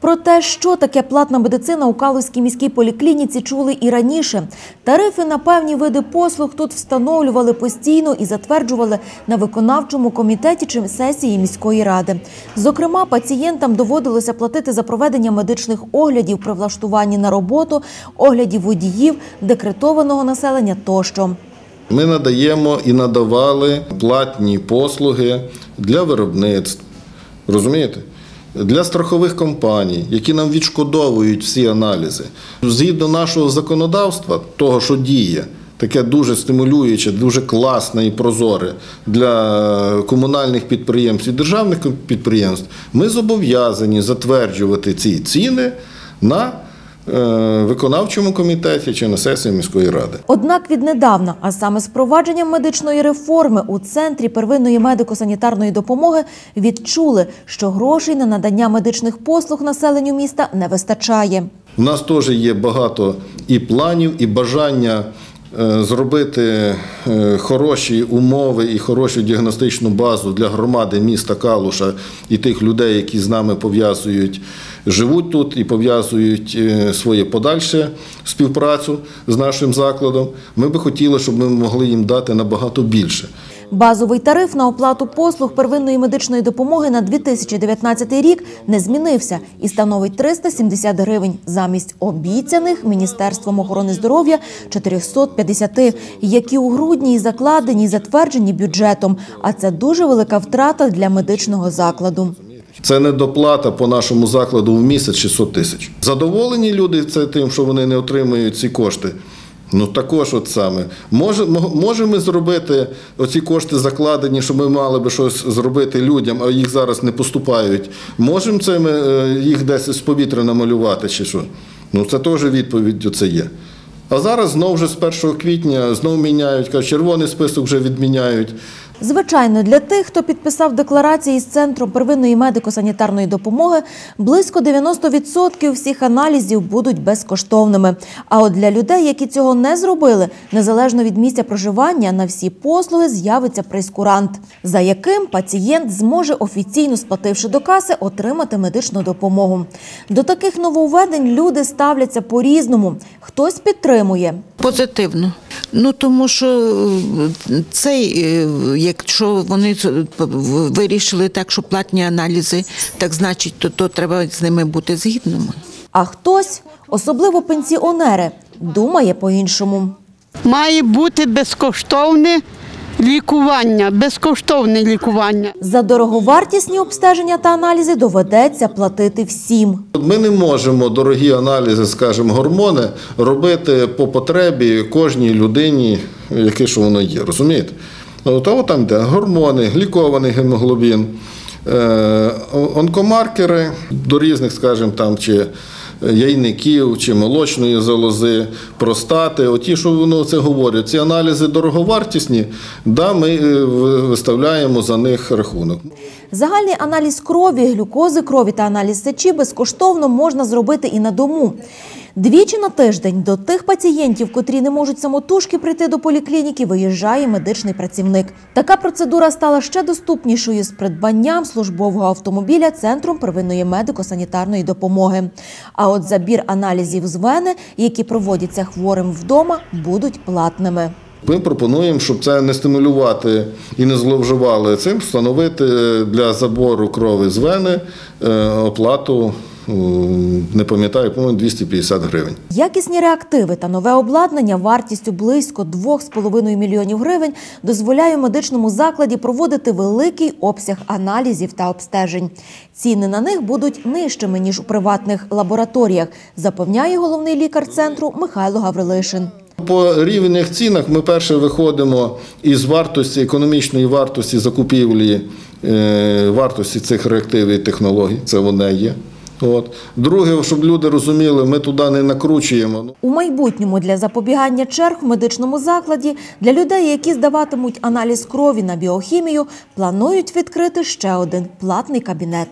Про те, що таке платна медицина у Калузькій міській поліклініці, чули і раніше. Тарифи на певні види послуг тут встановлювали постійно і затверджували на виконавчому комітеті чи сесії міської ради. Зокрема, пацієнтам доводилося платити за проведення медичних оглядів при влаштуванні на роботу, оглядів водіїв, декретованого населення тощо. Ми надаємо і надавали платні послуги для виробництв. Розумієте? Для страхових компаній, які нам відшкодовують всі аналізи. Згідно нашого законодавства, того, що діє, таке дуже стимулююче, дуже класне і прозоре для комунальних підприємств і державних підприємств, ми зобов'язані затверджувати ці ціни на е, виконавчому комітеті чи на сесії міської ради. Однак віднедавна, а саме з провадженням медичної реформи у центрі первинної медико-санітарної допомоги відчули, що грошей на надання медичних послуг населенню міста не вистачає. У нас теж є багато і планів, і бажання е, зробити е, хороші умови і хорошу діагностичну базу для громади міста Калуша і тих людей, які з нами пов'язують, живуть тут і пов'язують е, своє подальше співпрацю з нашим закладом. Ми би хотіли, щоб ми могли їм дати набагато більше. Базовий тариф на оплату послуг первинної медичної допомоги на 2019 рік не змінився і становить 370 гривень замість обіцяних Міністерством охорони здоров'я 450, які у грудні закладені й затверджені бюджетом. А це дуже велика втрата для медичного закладу. Це не доплата по нашому закладу в місяць 600 тисяч. Задоволені люди це тим, що вони не отримують ці кошти. Ну також от саме. Може, мо- можемо ми зробити оці кошти закладені, щоб ми мали би щось зробити людям, а їх зараз не поступають. Можемо це ми е, їх десь з повітря намалювати чи що? Ну це теж відповідь оце є. А зараз знову вже з 1 квітня знову міняють, кажуть, червоний список вже відміняють. Звичайно, для тих, хто підписав декларації з центром первинної медико-санітарної допомоги, близько 90% всіх аналізів будуть безкоштовними. А от для людей, які цього не зробили, незалежно від місця проживання, на всі послуги з'явиться прейскурант, за яким пацієнт зможе офіційно сплативши до каси, отримати медичну допомогу. До таких нововведень люди ставляться по-різному. Хтось підтримує, Позитивно. Ну тому що е, цей, е, якщо вони вирішили так, що платні аналізи, так значить, то, то треба з ними бути згідними. а хтось, особливо пенсіонери, думає по-іншому. Має бути безкоштовне лікування, безкоштовне лікування. За дороговартісні обстеження та аналізи доведеться платити всім. Ми не можемо дорогі аналізи, скажімо, гормони робити по потребі кожній людині, яке що воно є. Розумієте? Того То там де гормони, глікований гемоглобін, онкомаркери до різних, скажімо, там чи яйників, чи молочної залози, простати. Оті, що воно це говорять, ці аналізи дороговартісні, да, ми е, виставляємо за них рахунок. Загальний аналіз крові, глюкози крові та аналіз сечі безкоштовно можна зробити і на дому. Двічі на тиждень до тих пацієнтів, котрі не можуть самотужки прийти до поліклініки, виїжджає медичний працівник. Така процедура стала ще доступнішою з придбанням службового автомобіля центром первинної медико-санітарної допомоги. А от забір аналізів з вени, які проводяться хворим вдома, будуть платними. Ми пропонуємо, щоб це не стимулювати і не зловживали цим, встановити для забору крові з вени е, оплату, е, не пам'ятаю, по-моєму, 250 гривень. Якісні реактиви та нове обладнання вартістю близько 2,5 мільйонів гривень дозволяє медичному закладі проводити великий обсяг аналізів та обстежень. Ціни на них будуть нижчими ніж у приватних лабораторіях, запевняє головний лікар центру Михайло Гаврилишин. По рівних цінах ми перше виходимо із вартості, економічної вартості закупівлі, е, вартості цих реактивів і технологій, це вони є. От. Друге, щоб люди розуміли, ми туди не накручуємо. У майбутньому для запобігання черг в медичному закладі для людей, які здаватимуть аналіз крові на біохімію, планують відкрити ще один платний кабінет.